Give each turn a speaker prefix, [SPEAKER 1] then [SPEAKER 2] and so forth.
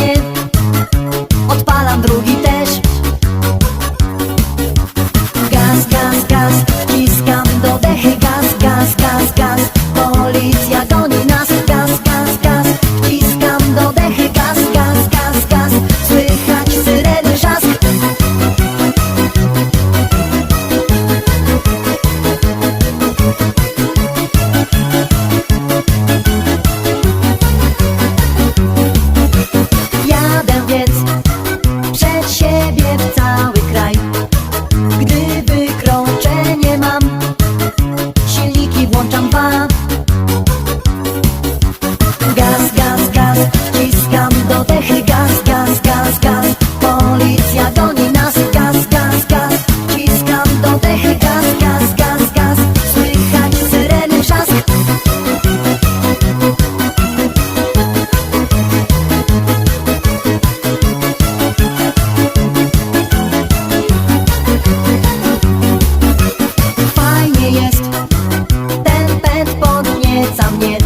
[SPEAKER 1] jest Wciskam do dechy Gaz, gaz, gaz, gaz. Policja goni nas Gaz, gaz, gaz. Wciskam do dechy Gaz, gaz, gaz, gaz. Słychać syreny trzask Fajnie jest, ten pęd podnieca mnie